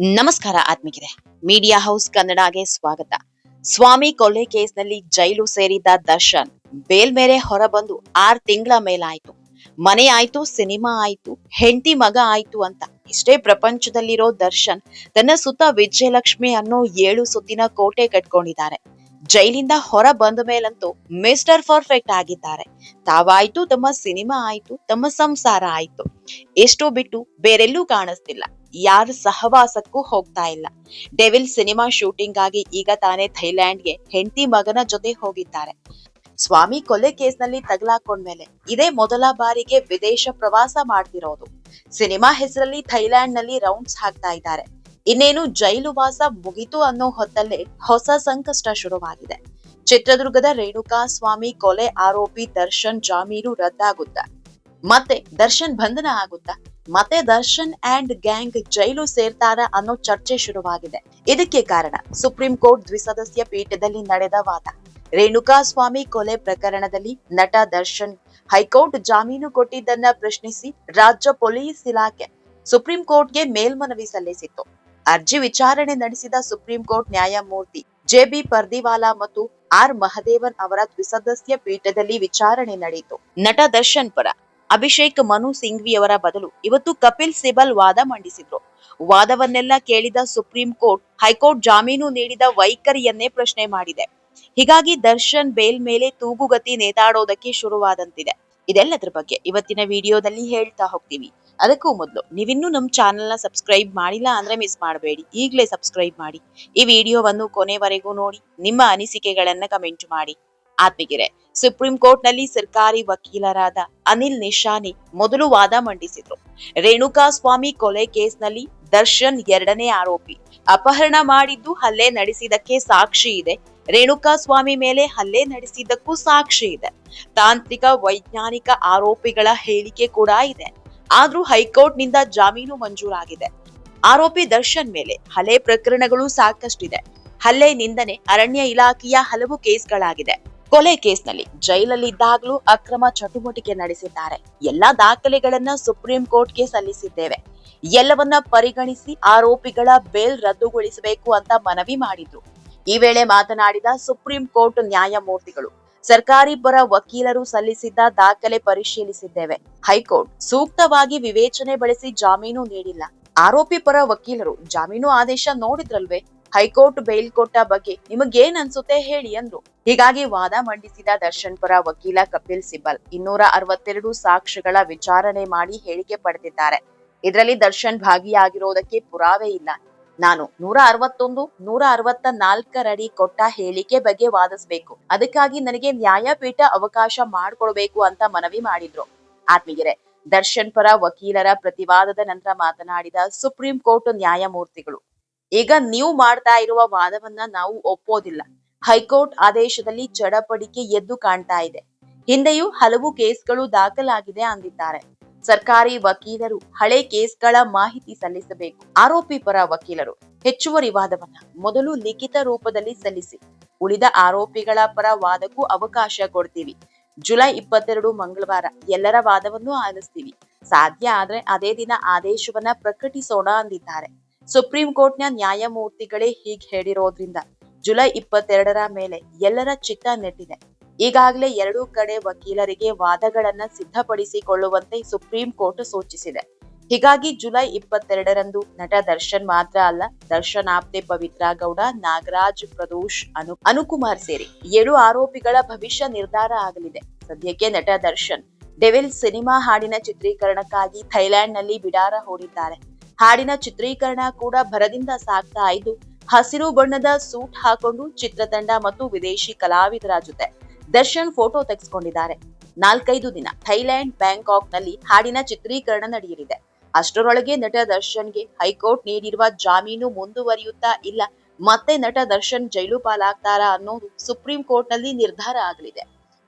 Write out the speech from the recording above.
ನಮಸ್ಕಾರ ಆತ್ಮಿಕಿದೆ media house ಕನ್ನಡಗೆ ಸ್ವಾಗತ. ಸ್ವಾಮಿ ಕೊಲೆ ಕೇಸ್ನಲ್ಲಿ ಜೈಲು ಸೇರಿದ್ದ ದರ್ಶನ್ ಬೇಲ್ ಮೇಲೆ ಹೊರಬಂದು ಆರ್ ತಿಂಗಳ ಮೇಲಾಯ್ತು. ಮನೆ ಆಯ್ತು, ಸಿನಿಮಾ ಆಯ್ತು, ಹೆಂಡತಿ ಮಗ ಆಯ್ತು ಅಂತ. ಇಷ್ಟೇ ಪ್ರಪಂಚದಲ್ಲಿರೋ ದರ್ಶನ್ ತನ್ನ ಸುತ್ತ ವಿಜಯಲಕ್ಷ್ಮಿ ಅನ್ನೋ ಏಳು ಸುತ್ತಿನ ಕೋಟೆ ಕಟ್ಕೊಂಡಿದ್ದಾರೆ. ಜೈಲಿಂದ ಹೊರ ಬಂದ ಮೇಲಂತೂ ಮಿಸ್ಟರ್ ಪರ್ಫೆಕ್ಟ್ ಆಗಿದ್ದಾರೆ. ತಾವಾಯ್ತು, ತಮ್ಮ ಸಿನಿಮಾ ಆಯ್ತು, ತಮ್ಮ ಸಂಸಾರ ಆಯ್ತು. ಎಷ್ಟೋ ಬಿಟ್ಟು ಬೇರೆಲ್ಲೂ ಕಾಣಿಸ್ತಿಲ್ಲ. ಯಾರ ಸಹವಾಸಕ್ಕೂ ಹೋಗ್ತಾ ಇಲ್ಲ. ಡೆವಿಲ್ ಸಿನಿಮಾ ಶೂಟಿಂಗ್ ಆಗಿ ಈಗ ತಾನೇ ಥೈಲ್ಯಾಂಡ್ಗೆ ಹೆಂಡತಿ ಮಗನ ಜೊತೆ ಹೋಗಿದ್ದಾರೆ. ಸ್ವಾಮಿ ಕೊಲೆ ಕೇಸ್ನಲ್ಲಿ ತಗಲಾಕೊಂಡ್ಮೇಲೆ ಇದೇ ಮೊದಲ ಬಾರಿಗೆ ವಿದೇಶ ಪ್ರವಾಸ ಮಾಡ್ತಿರೋದು. ಸಿನಿಮಾ ಹೆಸರಲ್ಲಿ ಥೈಲ್ಯಾಂಡ್ನಲ್ಲಿ ರೌಂಡ್ಸ್ ಹಾಕ್ತಾ ಇದ್ದಾರೆ. ಇನ್ನೇನು ಜೈಲು ವಾಸ ಮುಗಿತು ಅನ್ನೋ ಹೊತ್ತಲ್ಲೇ ಹೊಸ ಸಂಕಷ್ಟ ಶುರುವಾಗಿದೆ. ಚಿತ್ರದುರ್ಗದ ರೇಣುಕಾ ಸ್ವಾಮಿ ಕೊಲೆ ಆರೋಪಿ ದರ್ಶನ್ ಜಾಮೀನು ರದ್ದಾಗುತ್ತಾ? ಮತ್ತೆ ದರ್ಶನ್ ಬಂಧನ ಆಗುತ್ತಾ? ಮತ್ತೆ ದರ್ಶನ್ ಅಂಡ್ ಗ್ಯಾಂಗ್ ಜೈಲು ಸೇರ್ತಾರ ಅನ್ನೋ ಚರ್ಚೆ ಶುರುವಾಗಿದೆ. ಇದಕ್ಕೆ ಕಾರಣ ಸುಪ್ರೀಂ ಕೋರ್ಟ್ ದ್ವಿಸದಸ್ಯ ಪೀಠದಲ್ಲಿ ನಡೆದ ವಾದ. ರೇಣುಕಾ ಸ್ವಾಮಿ ಕೊಲೆ ಪ್ರಕರಣದಲ್ಲಿ ನಟ ದರ್ಶನ್ ಹೈಕೋರ್ಟ್ ಜಾಮೀನು ಕೊಟ್ಟಿದ್ದನ್ನ ಪ್ರಶ್ನಿಸಿ ರಾಜ್ಯ ಪೊಲೀಸ್ ಇಲಾಖೆ ಸುಪ್ರೀಂ ಕೋರ್ಟ್ಗೆ ಮೇಲ್ಮನವಿ ಸಲ್ಲಿಸಿತ್ತು. ಅರ್ಜಿ ವಿಚಾರಣೆ ನಡೆಸಿದ ಸುಪ್ರೀಂ ಕೋರ್ಟ್ ನ್ಯಾಯಮೂರ್ತಿ ಜೆಬಿ ಪರ್ದಿವಾಲಾ ಮತ್ತು ಆರ್ ಮಹದೇವನ್ ಅವರ ದ್ವಿಸದಸ್ಯ ಪೀಠದಲ್ಲಿ ವಿಚಾರಣೆ ನಡೆಯಿತು. ನಟ ದರ್ಶನ್ ಪರ ಅಭಿಷೇಕ್ ಮನು ಸಿಂಘ್ವಿಯವರ ಬದಲು ಇವತ್ತು ಕಪಿಲ್ ಸಿಬಲ್ ವಾದ ಮಂಡಿಸಿದ್ರು. ವಾದವನ್ನೆಲ್ಲ ಕೇಳಿದ ಸುಪ್ರೀಂ ಕೋರ್ಟ್, ಹೈಕೋರ್ಟ್ ಜಾಮೀನು ನೀಡಿದ ವೈಖರಿಯನ್ನೇ ಪ್ರಶ್ನೆ ಮಾಡಿದೆ. ಹೀಗಾಗಿ ದರ್ಶನ್ ಬೇಲ್ ಮೇಲೆ ತೂಗುಗತಿ ನೇತಾಡೋದಕ್ಕೆ ಶುರುವಾದಂತಿದೆ. ಇದೆಲ್ಲದರ ಬಗ್ಗೆ ಇವತ್ತಿನ ವಿಡಿಯೋದಲ್ಲಿ ಹೇಳ್ತಾ ಹೋಗ್ತೀವಿ. ಅದಕ್ಕೂ ಮೊದಲು ನೀವಿನ್ನೂ ನಮ್ಮ ಚಾನೆಲ್ನ ಸಬ್ಸ್ಕ್ರೈಬ್ ಮಾಡಿಲ್ಲ ಅಂದ್ರೆ ಮಿಸ್ ಮಾಡಬೇಡಿ. ಈಗಲೇ ಸಬ್ಸ್ಕ್ರೈಬ್ ಮಾಡಿ. ಈ ವಿಡಿಯೋವನ್ನು ಕೊನೆವರೆಗೂ ನೋಡಿ. ನಿಮ್ಮ ಅನಿಸಿಕೆಗಳನ್ನ ಕಮೆಂಟ್ ಮಾಡಿ. ಆತ್ಮಗಿರೆ ಸುಪ್ರೀಂ ಕೋರ್ಟ್ನಲ್ಲಿ ಸರ್ಕಾರಿ ವಕೀಲರಾದ ಅನಿಲ್ ನಿಶಾನಿ ಮೊದಲು ವಾದ ಮಂಡಿಸಿದ್ರು. ರೇಣುಕಾ ಸ್ವಾಮಿ ಕೊಲೆ ಕೇಸ್ನಲ್ಲಿ ದರ್ಶನ್ ಎರಡನೇ ಆರೋಪಿ. ಅಪಹರಣ ಮಾಡಿದ್ದು ಹಲ್ಲೆ ನಡೆಸಿದಕ್ಕೆ ಸಾಕ್ಷಿ ಇದೆ. ರೇಣುಕಾ ಸ್ವಾಮಿ ಮೇಲೆ ಹಲ್ಲೆ ನಡೆಸಿದ್ದಕ್ಕೂ ಸಾಕ್ಷಿ ಇದೆ. ತಾಂತ್ರಿಕ ವೈಜ್ಞಾನಿಕ ಆರೋಪಿಗಳ ಹೇಳಿಕೆ ಕೂಡ ಇದೆ. ಆದ್ರೂ ಹೈಕೋರ್ಟ್ನಿಂದ ಜಾಮೀನು ಮಂಜೂರಾಗಿದೆ. ಆರೋಪಿ ದರ್ಶನ್ ಮೇಲೆ ಹಲೆ ಪ್ರಕರಣಗಳು ಸಾಕಷ್ಟಿದೆ. ಹಲ್ಲೆ ನಿಂದನೆ ಅರಣ್ಯ ಇಲಾಖೆಯ ಹಲವು ಕೇಸ್ಗಳಾಗಿದೆ. ಕೊಲೆ ಕೇಸ್ನಲ್ಲಿ ಜೈಲಲ್ಲಿದ್ದಾಗಲೂ ಅಕ್ರಮ ಚಟುವಟಿಕೆ ನಡೆಸಿದ್ದಾರೆ. ಎಲ್ಲಾ ದಾಖಲೆಗಳನ್ನ ಸುಪ್ರೀಂ ಕೋರ್ಟ್ಗೆ ಸಲ್ಲಿಸಿದ್ದೇವೆ. ಎಲ್ಲವನ್ನ ಪರಿಗಣಿಸಿ ಆರೋಪಿಗಳ ಬೇಲ್ ರದ್ದುಗೊಳಿಸಬೇಕು ಅಂತ ಮನವಿ ಮಾಡಿದ್ರು. ಈ ವೇಳೆ ಮಾತನಾಡಿದ ಸುಪ್ರೀಂ ಕೋರ್ಟ್ ನ್ಯಾಯಮೂರ್ತಿಗಳು, ಸರ್ಕಾರಿ ಪರ ವಕೀಲರು ಸಲ್ಲಿಸಿದ್ದ ದಾಖಲೆ ಪರಿಶೀಲಿಸಿದ್ದೇವೆ. ಹೈಕೋರ್ಟ್ ಸೂಕ್ತವಾಗಿ ವಿವೇಚನೆ ಬಳಸಿ ಜಾಮೀನು ನೀಡಿಲ್ಲ. ಆರೋಪಿ ಪರ ವಕೀಲರು ಜಾಮೀನು ಆದೇಶ ನೋಡಿದ್ರಲ್ವೇ? ಹೈಕೋರ್ಟ್ ಬೇಲ್ ಕೊಟ್ಟ ಬಗ್ಗೆ ನಿಮಗೇನ್ ಅನ್ಸುತ್ತೆ ಹೇಳಿ ಅಂದ್ರು. ಹೀಗಾಗಿ ವಾದ ಮಂಡಿಸಿದ ದರ್ಶನ್ ಪರ ವಕೀಲ ಕಪಿಲ್ ಸಿಬಲ್ ಇನ್ನೂರ ಅರವತ್ತೆರಡು ಸಾಕ್ಷ್ಯಗಳ ವಿಚಾರಣೆ ಮಾಡಿ ಹೇಳಿಕೆ ಪಡೆದಿದ್ದಾರೆ. ಇದರಲ್ಲಿ ದರ್ಶನ್ ಭಾಗಿಯಾಗಿರೋದಕ್ಕೆ ಪುರಾವೆ ಇಲ್ಲ. ನಾನು ನೂರ ಅರವತ್ತೊಂದು, ನೂರ ಅರವತ್ತ ನಾಲ್ಕರಡಿ ಕೊಟ್ಟ ಹೇಳಿಕೆ ಬಗ್ಗೆ ವಾದಿಸಬೇಕು. ಅದಕ್ಕಾಗಿ ನನಗೆ ನ್ಯಾಯಪೀಠ ಅವಕಾಶ ಮಾಡಿಕೊಡ್ಬೇಕು ಅಂತ ಮನವಿ ಮಾಡಿದ್ರು. ಆತ್ಮೀಯರೇ, ದರ್ಶನ್ ಪರ ವಕೀಲರ ಪ್ರತಿವಾದದ ನಂತರ ಮಾತನಾಡಿದ ಸುಪ್ರೀಂ ಕೋರ್ಟ್ ನ್ಯಾಯಮೂರ್ತಿಗಳು. ಈಗ ನೀವು ಮಾಡ್ತಾ ಇರುವ ವಾದವನ್ನ ನಾವು ಒಪ್ಪೋದಿಲ್ಲ. ಹೈಕೋರ್ಟ್ ಆದೇಶದಲ್ಲಿ ಚಡಪಡಿಕೆ ಎದ್ದು ಕಾಣ್ತಾ ಇದೆ. ಹಿಂದೆಯೂ ಹಲವು ಕೇಸ್ಗಳು ದಾಖಲಾಗಿದೆ ಅಂದಿದ್ದಾರೆ. ಸರ್ಕಾರಿ ವಕೀಲರು ಹಳೆ ಕೇಸ್ಗಳ ಮಾಹಿತಿ ಸಲ್ಲಿಸಬೇಕು. ಆರೋಪಿ ಪರ ವಕೀಲರು, ಹೆಚ್ಚುವರಿ ವಾದವನ್ನ ಮೊದಲು ಲಿಖಿತ ರೂಪದಲ್ಲಿ ಸಲ್ಲಿಸಿ. ಉಳಿದ ಆರೋಪಿಗಳ ಪರ ವಾದಕ್ಕೂ ಅವಕಾಶ ಕೊಡ್ತೀವಿ. ಜುಲೈ ಇಪ್ಪತ್ತೆರಡು ಮಂಗಳವಾರ ಎಲ್ಲರ ವಾದವನ್ನು ಆಲಿಸ್ತೀವಿ. ಸಾಧ್ಯ ಆದ್ರೆ ಅದೇ ದಿನ ಆದೇಶವನ್ನ ಪ್ರಕಟಿಸೋಣ ಅಂದಿದ್ದಾರೆ. ಸುಪ್ರೀಂ ಕೋರ್ಟ್ನ ನ್ಯಾಯಮೂರ್ತಿಗಳೇ ಹೀಗೆ ಹೇಳಿರೋದ್ರಿಂದ ಜುಲೈ ಇಪ್ಪತ್ತೆರಡರ ಮೇಲೆ ಎಲ್ಲರ ಚಿತ್ತ ನೆಟ್ಟಿದೆ. ಈಗಾಗಲೇ ಎರಡೂ ಕಡೆ ವಕೀಲರಿಗೆ ವಾದಗಳನ್ನ ಸಿದ್ಧಪಡಿಸಿಕೊಳ್ಳುವಂತೆ ಸುಪ್ರೀಂ ಕೋರ್ಟ್ ಸೂಚಿಸಿದೆ. ಹೀಗಾಗಿ ಜುಲೈ ಇಪ್ಪತ್ತೆರಡರಂದು ನಟ ದರ್ಶನ್ ಮಾತ್ರ ಅಲ್ಲ ದರ್ಶನ್ ಆಪ್ತೆ ಪವಿತ್ರ ಗೌಡ, ನಾಗರಾಜ್ ಪ್ರದೋಷ್ ಅನು, ಅನುಕುಮಾರ್ ಸೇರಿ ಏಳು ಆರೋಪಿಗಳ ಭವಿಷ್ಯ ನಿರ್ಧಾರ ಆಗಲಿದೆ. ಸದ್ಯಕ್ಕೆ ನಟ ದರ್ಶನ್, ಡೆವಿಲ್ ಸಿನಿಮಾ ಹಾಡಿನ ಚಿತ್ರೀಕರಣಕ್ಕಾಗಿ ಥೈಲ್ಯಾಂಡ್ನಲ್ಲಿ ಬಿಡಾರ ಹೂಡಿದ್ದಾರೆ. ಹಾಡಿನ ಚಿತ್ರೀಕರಣ ಕೂಡ ಭರದಿಂದ ಸಾಗ್ತಾ ಇದ್ದು, ಹಸಿರು ಬಣ್ಣದ ಸೂಟ್ ಹಾಕೊಂಡು ಚಿತ್ರತಂಡ ಮತ್ತು ವಿದೇಶಿ ಕಲಾವಿದರ ಜೊತೆ ದರ್ಶನ್ ಫೋಟೋ ತೆಗೆಸ್ಕೊಂಡಿದ್ದಾರೆ. ನಾಲ್ಕೈದು ದಿನ ಥೈಲ್ಯಾಂಡ್ ಬ್ಯಾಂಕಾಕ್ನಲ್ಲಿ ಹಾಡಿನ ಚಿತ್ರೀಕರಣ ನಡೆಯಲಿದೆ. ಅಷ್ಟರೊಳಗೆ ನಟ ದರ್ಶನ್ಗೆ ಹೈಕೋರ್ಟ್ ನೀಡಿರುವ ಜಾಮೀನು ಮುಂದುವರಿಯುತ್ತಾ ಇಲ್ಲ, ಮತ್ತೆ ನಟ ದರ್ಶನ್ ಜೈಲು ಪಾಲಾಗ್ತಾರಾ ಅನ್ನೋದು ಸುಪ್ರೀಂ ಕೋರ್ಟ್ನಲ್ಲಿ ನಿರ್ಧಾರ ಆಗಲಿದೆ.